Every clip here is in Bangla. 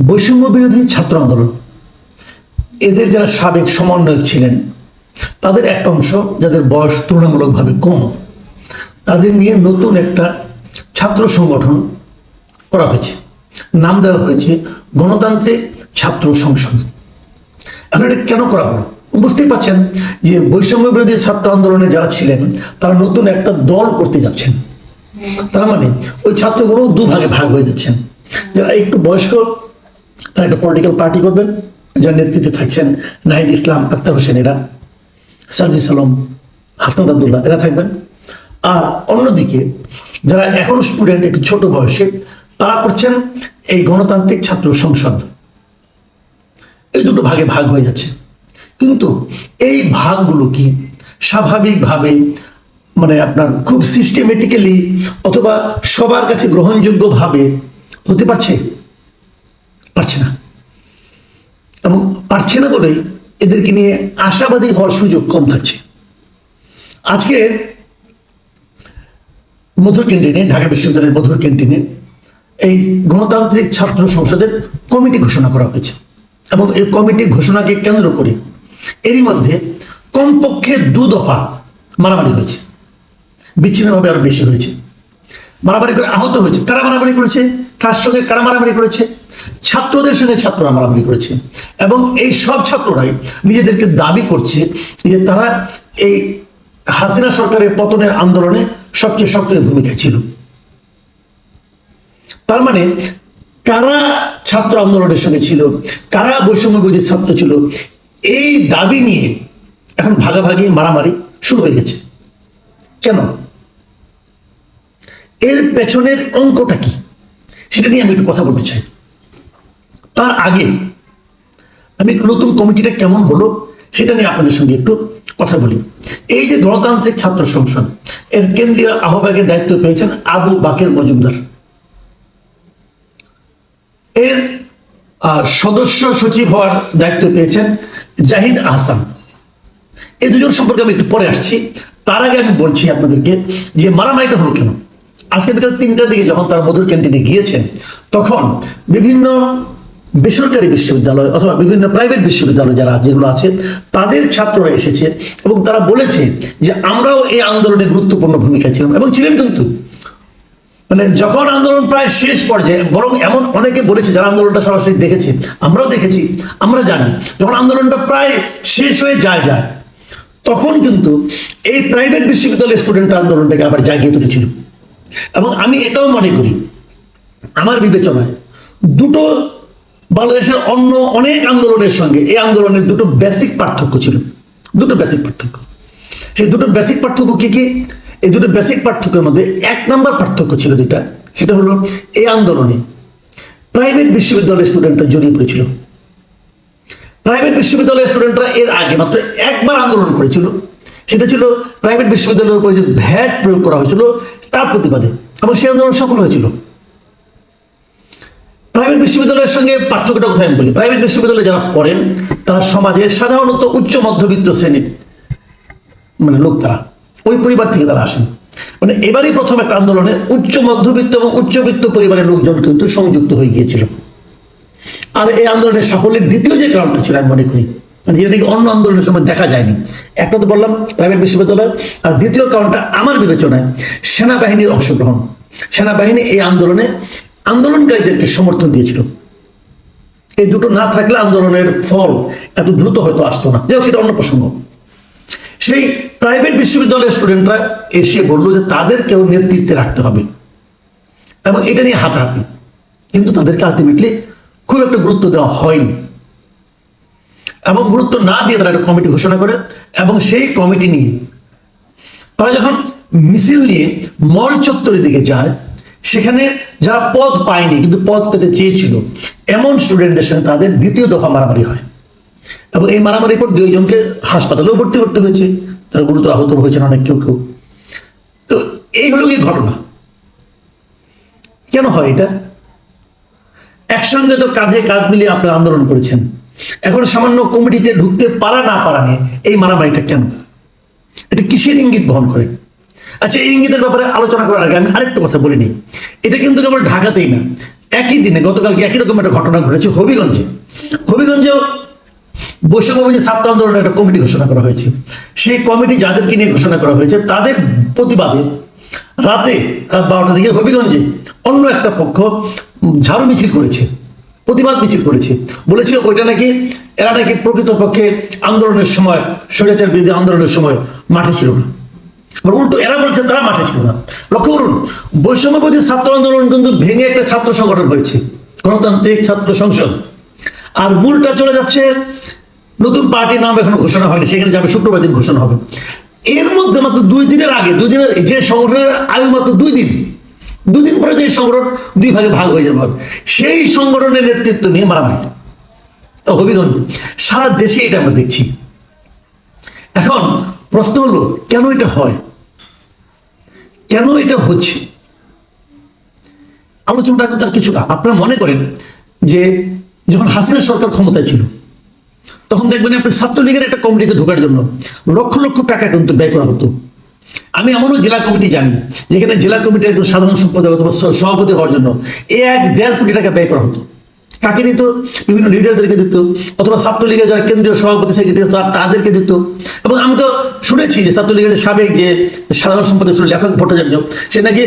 বৈষম্য বিরোধী ছাত্র আন্দোলন। এদের যারা সাবেক সমন্বয়ক ছিলেন, তাদের একটা অংশ যাদের বয়স তুলনামূলকভাবে কম, তাদের নিয়ে নতুন একটা ছাত্র সংগঠন করা হয়েছে। নাম দেওয়া হয়েছে গণতান্ত্রিক ছাত্র সংসদ। এখন এটা কেন করা হলো? বুঝতেই পারছেন যে বৈষম্য বিরোধী ছাত্র আন্দোলনে যারা ছিলেন, তারা নতুন একটা দল করতে যাচ্ছেন। তার মানে ওই ছাত্রগুলো দুভাগে ভাগ হয়ে যাচ্ছেন। যারা একটু বয়স্ক একটা পলিটিক্যাল পার্টি করবেন, যার নেতৃত্বে থাকছেন নাহিদ ইসলাম, আক্তার হোসেন, এরা। সার্জি সালম হাসনাদ আবদুল্লাহ, এরা থাকবেন। আর অন্যদিকে, যারা এখনও স্টুডেন্ট একটু ছোট বয়সে, তারা করছেন এই গণতান্ত্রিক ছাত্র সংসদ। এই দুটো ভাগে ভাগ হয়ে যাচ্ছে। কিন্তু এই ভাগগুলো কি স্বাভাবিকভাবে মানে আপনার খুব সিস্টেমেটিক্যালি অথবা সবার কাছে গ্রহণযোগ্যভাবে হতে পারছে? পারছে না। এবং পারছে না বলেই এদেরকে নিয়ে আশাবাদী হওয়ার সুযোগ কম থাকছে। আজকে মধুর ক্যান্টিনে, ঢাকা বিশ্ববিদ্যালয়ের মধুর ক্যান্টিনে এই গণতান্ত্রিক ছাত্র সংসদের কমিটি ঘোষণা করা হয়েছে। এবং এই কমিটি ঘোষণাকে কেন্দ্র করে এরই মধ্যে কমপক্ষে দু দফা মারামারি হয়েছে। বিচ্ছিন্নভাবে আরও বেশি হয়েছে। মারামারি করে আহত হয়েছে। কারা মারামারি করেছে? কার সঙ্গে কারা মারামারি করেছে? ছাত্রদের সঙ্গে ছাত্ররা মারামারি করেছে। এবং এই সব ছাত্ররাই নিজেদেরকে দাবি করছে যে তারা এই হাসিনা সরকারের পতনের আন্দোলনে সবচেয়ে সক্রিয় ভূমিকায় ছিল। তার মানে কারা ছাত্র আন্দোলনের সঙ্গে ছিল, কারা বৈষম্য বিরোধী ছাত্র ছিল, এই দাবি নিয়ে এখন ভাগাভাগি, মারামারি শুরু হয়ে গেছে। কেন? এর পেছনের অঙ্কটা কি? সেটা নিয়ে আমি একটু কথা বলতে চাই। তার আগে আমি নতুন কমিটিটা কেমন হলো সেটা নিয়ে আপনাদের সঙ্গে একটু কথা বলি। এই যে গণতান্ত্রিক ছাত্র সংসদ, এর কেন্দ্রীয় আহ্বায়কের দায়িত্ব পেয়েছেন আবু বাকের মজুমদার। এর সদস্য সচিব হওয়ার দায়িত্ব পেয়েছেন জাহিদ আহসান। এই দুজন সম্পর্কে আমি একটু পরে আসছি। তার আগে আমি বলছি আপনাদেরকে যে মারামারিটা হলো কেন? আজকে বিকাল তিনটার দিকে যখন তারা মধুর ক্যান্টিনে গিয়েছেন, তখন বিভিন্ন বেসরকারি বিশ্ববিদ্যালয় অথবা বিভিন্ন প্রাইভেট বিশ্ববিদ্যালয় যারা যেগুলো আছে, তাদের ছাত্ররা এসেছে এবং তারা বলেছে যে আমরাও এই আন্দোলনে গুরুত্বপূর্ণ ভূমিকা ছিলাম এবং ছিলেন কিন্তু। মানে যখন আন্দোলন প্রায় শেষ পর্যায়ে, বরং এমন অনেকে বলেছে যারা আন্দোলনটা সরাসরি দেখেছে, আমরাও দেখেছি, আমরা জানি, যখন আন্দোলনটা প্রায় শেষ হয়ে যায় যায়, তখন কিন্তু এই প্রাইভেট বিশ্ববিদ্যালয়ের স্টুডেন্ট আন্দোলনটাকে আবার জাগিয়ে তুলেছিল। এবং আমি এটাও মনে করি, আমার বিবেচনায় দুটো বাংলাদেশের অন্য অনেক আন্দোলনের সঙ্গে এই আন্দোলনের দুটো বেসিক পার্থক্য ছিল। দুটো বেসিক পার্থক্য। সেই দুটো বেসিক পার্থক্য কি কি? এই দুটো বেসিক পার্থক্যের মধ্যে এক নম্বর পার্থক্য ছিল যেটা, সেটা হলো এই আন্দোলনে প্রাইভেট বিশ্ববিদ্যালয়ের স্টুডেন্টরা জড়িয়ে পড়েছিল। প্রাইভেট বিশ্ববিদ্যালয়ের স্টুডেন্টরা এর আগে মাত্র একবার আন্দোলন করেছিল। সেটা ছিল প্রাইভেট বিশ্ববিদ্যালয়ের উপরে যে ভ্যাট প্রয়োগ করা হয়েছিল, তার প্রতিবাদে। এবং সেই আন্দোলন সফল হয়েছিল। প্রাইভেট বিশ্ববিদ্যালয়ের সঙ্গে পার্থক্যটা কোথায় আমি বলি? প্রাইভেট বিশ্ববিদ্যালয়ে যারা পড়েন, তারা সমাজের সাধারণত উচ্চ মধ্যবিত্ত শ্রেণির মানে লোক তারা, ওই পরিবার থেকে তারা আসেন। মানে এবারই প্রথম একটা আন্দোলনে উচ্চ মধ্যবিত্ত এবং উচ্চবিত্ত পরিবারের লোকজন কিন্তু সংযুক্ত হয়ে গিয়েছিল। আর এই আন্দোলনের সাফল্যের দ্বিতীয় যে কারণটা ছিল, আমি মনে করি মানে যেটা অন্য আন্দোলনের সময় দেখা যায়নি। একটা তো বললাম, প্রাইভেট বিশ্ববিদ্যালয়, আর দ্বিতীয় কারণটা আমার বিবেচনায়, সেনাবাহিনীর অংশগ্রহণ। সেনাবাহিনী এই আন্দোলনে আন্দোলনকারীদেরকে সমর্থন দিয়েছিল। এই দুটো না থাকলে আন্দোলনের ফল এত দ্রুত হয়তো আসতো না। যাই সেটা অন্য প্রসঙ্গ। সেই প্রাইভেট বিশ্ববিদ্যালয়ের স্টুডেন্টরা এসে বলল যে তাদেরকেও নেতৃত্বে রাখতে হবে। এবং এটা নিয়ে হাতাহাতি। কিন্তু তাদেরকে আলটিমেটলি খুব একটা গুরুত্ব দেওয়া হয়নি। এবং গুরুত্ব না দিয়ে তারা একটা কমিটি ঘোষণা করে। এবং সেই কমিটি নিয়ে তারা যখন মিছিল নিয়ে মল চত্বরের দিকে যায় সেখানে যারা পদ পায়নি, কিন্তু পদ পেতে চেয়েছিল, এমন স্টুডেন্টদের সঙ্গে তাদের দ্বিতীয় দফা মারামারি হয়। এবং এই মারামারির পর দুইজনকে হাসপাতালেও ভর্তি করতে হয়েছে, তারা গুরুতর আহত হয়েছেন অনেক কেউ কেউ। তো এই হলো কি ঘটনা। কেন হয় এটা? একসঙ্গে তো কাঁধে কাঁধ মিলিয়ে আপনারা আন্দোলন করেছেন। এখন সামান্য কমিটিতে ঢুকতে পারা না পারা নিয়ে এই মারামারিটা কেন? এটা কিসের ইঙ্গিত বহন করে? আচ্ছা এই ইঙ্গিতের ব্যাপারে আলোচনা করার আগে আমি আরেকটা কথা বলিনি। এটা কিন্তু কেবল ঢাকাতেই না, একই দিনে, গতকালকে একই রকম একটা ঘটনা ঘটেছে হবিগঞ্জে। হবিগঞ্জেও বৈষম্যবাদী ছাত্র আন্দোলনের একটা কমিটি ঘোষণা করা হয়েছে। সেই কমিটি যাদেরকে নিয়ে ঘোষণা করা হয়েছে, তাদের প্রতিবাদে রাতে, রাত বারোটা দিকে হবিগঞ্জে অন্য একটা পক্ষ ঝাড়ু মিছিল করেছে, প্রতিবাদ মিছিল করেছে। বলেছে ওইটা নাকি, এরা নাকি প্রকৃতপক্ষে আন্দোলনের সময়, স্বৈরাচার বিরোধী আন্দোলনের সময় মাঠে ছিল না। উল্টো এরা বলছে তারা মাঠে ছিল না। লক্ষ্য করুন বৈষম্যবাদী ছাত্র আন্দোলন কিন্তু ভেঙে একটা ছাত্র সংগঠন হয়েছে, গণতান্ত্রিক ছাত্র সংসদ। আর মূলটা চলে যাচ্ছে, নতুন পার্টির নাম এখনও ঘোষণা হয়নি, সেখানে যাবে শুক্রবার দিন ঘোষণা হবে। এর মধ্যে মাত্র দুই দিনের আগে, দুই দিনের যে সংগঠনের আয়ু মাত্র দুই দিন দুদিন পরে যে সংগঠন দুই ভাগে ভাগ হয়ে যাবে। সেই সংগঠনের নেতৃত্ব নিয়ে মারামারি। হবিগঞ্জ, সারা দেশে এটা আমরা দেখছি। এখন প্রশ্ন হলো, কেন এটা হয়? কেন এটা হচ্ছে? আলোচনাটা তার কিছু না আপনারা মনে করেন যে যখন হাসিনা সরকার ক্ষমতায় ছিল, তখন দেখবেন আপনি ছাত্রলীগের একটা কমিটিতে ঢোকার জন্য লক্ষ লক্ষ টাকা কিন্তু ব্যয় করা হতো। আমি এমনও জেলা কমিটি জানি, যেখানে জেলা কমিটির একজন সাধারণ সম্পাদক অথবা সভাপতি হওয়ার জন্য এক দেড় কোটি টাকা ব্যয় করা হতো। কাকে দিত? বিভিন্ন লিডারদেরকে দিত, অথবা ছাত্রলীগের যারা কেন্দ্রীয় সভাপতি সেক্রেটারি তাদেরকে দিত। এবং আমি তো শুনেছি যে ছাত্রলীগের সাবেক যে সাধারণ সম্পাদক ছিল, লেখক ভট্টাচার্য, সে নাকি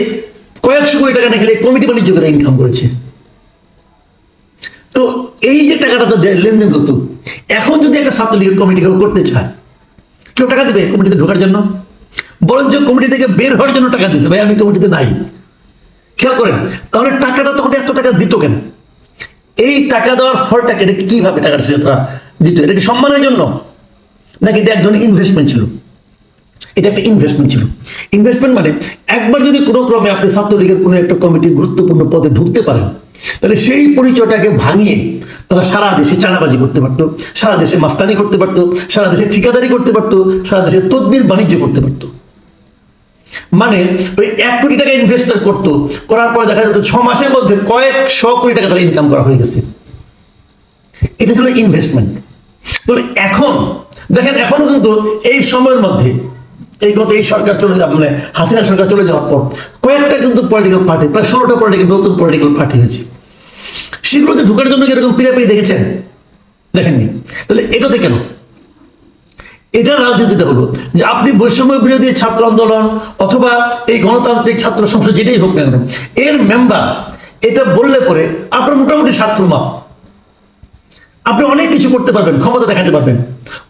কয়েকশো কোটি টাকা নাকি কমিটি বাণিজ্য করে ইনকাম করেছে। তো এই যে টাকাটা তো লেনদেন করতো, এখন যদি একটা ছাত্রলীগের কমিটি কেউ করতে চায়, কেউ টাকা দেবে কমিটিতে ঢোকার জন্য? বরঞ্চ কমিটি থেকে বের হওয়ার জন্য টাকা দিবে। ভাই, আমি কমিটিতে নাই। খেয়াল করেন, তাহলে টাকাটা তখন এত টাকা দিত কেন? এই টাকা দেওয়ার ফলটাকে এটা কীভাবে টাকাটা সে তারা দিত? এটা কি সম্মানের জন্য? নাকি এটা এক ধরনের ইনভেস্টমেন্ট ছিল? এটা একটা ইনভেস্টমেন্ট ছিল। ইনভেস্টমেন্ট মানে একবার যদি কোনো ক্রমে আপনি ছাত্রলীগের কোনো একটা কমিটি গুরুত্বপূর্ণ পদে ঢুকতে পারেন, তাহলে সেই পরিচয়টাকে ভাঙিয়ে তারা সারা দেশে চাঁদাবাজি করতে পারতো, সারা দেশে মাস্তানি করতে পারতো, সারা দেশে ঠিকাদারি করতে পারতো, সারা দেশে তদবির বাণিজ্য করতে পারতো। মানে ওই এক কোটি টাকা ইনভেস্টার করতো, করার পরে দেখা যেত ছ মাসের মধ্যে কয়েকশো কোটি টাকা তারা ইনকাম করা হয়ে গেছে। এটা ছিল ইনভেস্টমেন্ট এখন, দেখেন এখনও কিন্তু এই সময়ের মধ্যে, এই গত এই সরকার চলে যাওয়া মানে হাসিনা সরকার চলে যাওয়ার পর, কয়েকটা কিন্তু পলিটিক্যাল পার্টি প্রায় ষোলোটা পলিটিক্যাল নতুন পলিটিক্যাল পার্টি হয়েছে। সেগুলোতে ঢোকার জন্য এরকম পিড়াপিড়ি দেখেছেন? দেখেননি। তাহলে এটাতে কেন? এটা রাজনীতিটা হলো যে আপনি বৈষম্য বিরোধী ছাত্র আন্দোলন অথবা এই গণতান্ত্রিক ছাত্র সংসদ যেটাই হোক না কেন, এর মেম্বার এটা বললে পরে আপনার মোটামুটি স্বার্থ মাপ আপনি অনেক কিছু করতে পারবেন, ক্ষমতা দেখাতে পারবেন,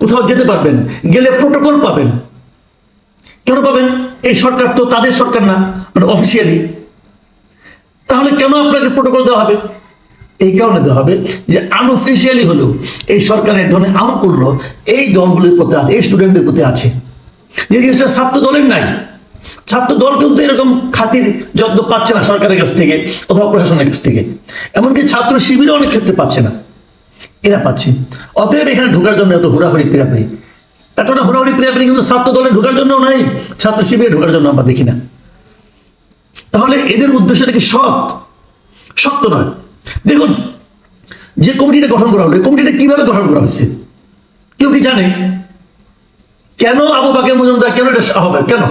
কোথাও যেতে পারবেন, গেলে প্রোটোকল পাবেন। কেন পাবেন? এই সরকার তো তাদের সরকার না মানে অফিসিয়ালি তাহলে কেন আপনাকে প্রোটোকল দেওয়া হবে? এই কারণে দেওয়া হবে যে আনঅফিসিয়ালি হলেও এই সরকার এক ধরনের আম করল এই দলগুলির প্রতি আছে, এই স্টুডেন্টদের প্রতি আছে। যে জিনিসটা ছাত্র দলের নাই, ছাত্র দল কিন্তু এরকম খাতির যত্ন পাচ্ছে না সরকারের কাছ থেকে অথবা প্রশাসনের কাছ থেকে। এমনকি ছাত্র শিবিরও অনেক ক্ষেত্রে পাচ্ছে না। এরা পাচ্ছে। অতএব এখানে ঢোকার জন্য এত হুড়াহুড়ি পিড়াপিড়ি এতটা হুড়াহুড়ি পিড়াপিড়ি কিন্তু ছাত্র দলে ঢোকার জন্য নাই, ছাত্র শিবিরে ঢোকার জন্য আমরা দেখি না। তাহলে এদের উদ্দেশ্যটা কি সৎ? সত্য নয়। দেখুন, যে কমিটিটা গঠন করা হলো, এই কমিটিটা কীভাবে গঠন করা হয়েছে? কেউ কি জানে? কেন আবু বাকের মজুমদার, কেন এটা হবে কেন?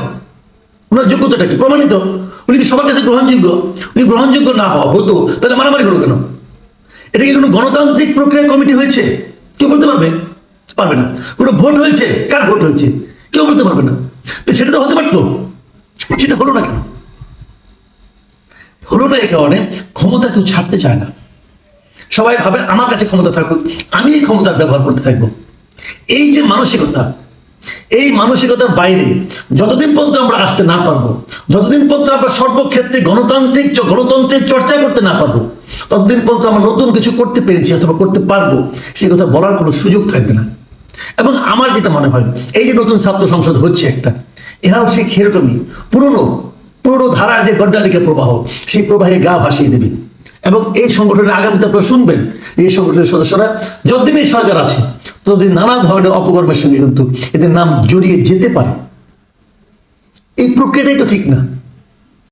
ওনার যোগ্যতাটা কি? প্রমাণিত? উনি কি সবার কাছে গ্রহণযোগ্য? উনি গ্রহণযোগ্য না হওয়া হতো তাহলে মারামারি হলো কেন? এটা কি কোনো গণতান্ত্রিক প্রক্রিয়া কমিটি হয়েছে? কেউ বলতে পারবে? পারবে না। কোনো ভোট হয়েছে? কার ভোট হয়েছে? কেউ বলতে পারবে না। তো সেটা তো হতে পারতো। সেটা হলো না কেন? হলো না এই কারণে ক্ষমতা কেউ ছাড়তে চায় না। সবাই ভাবে আমার কাছে ক্ষমতা থাকুক, আমি এই ক্ষমতার ব্যবহার করতে থাকব। এই যে মানসিকতা, এই মানসিকতার বাইরে যতদিন পর্যন্ত আমরা আসতে না পারব, যতদিন পর্যন্ত আমরা সর্বক্ষেত্রে গণতান্ত্রিক গণতন্ত্রের চর্চা করতে না পারব, ততদিন পর্যন্ত আমরা নতুন কিছু করতে পেরেছি অথবা করতে পারব, সে কথা বলার কোনো সুযোগ থাকবে না। এবং আমার যেটা মনে হয়, এই যে নতুন ছাত্র সংসদ হচ্ছে একটা, এরাও সেই সেরকমই পুরনো পুরনো ধারার যে গড্ডালিকা প্রবাহ, সেই প্রবাহে গা ভাসিয়ে দেবে। এবং এই সংগঠনের আগামীতে আপনারা শুনবেন, এই সংগঠনের সদস্যরা যতদিন এই সরকার আছে, ততদিন নানা ধরনের অপকর্মের সঙ্গে কিন্তু এদের নাম জড়িয়ে যেতে পারে। এই প্রক্রিয়াটাই তো ঠিক না।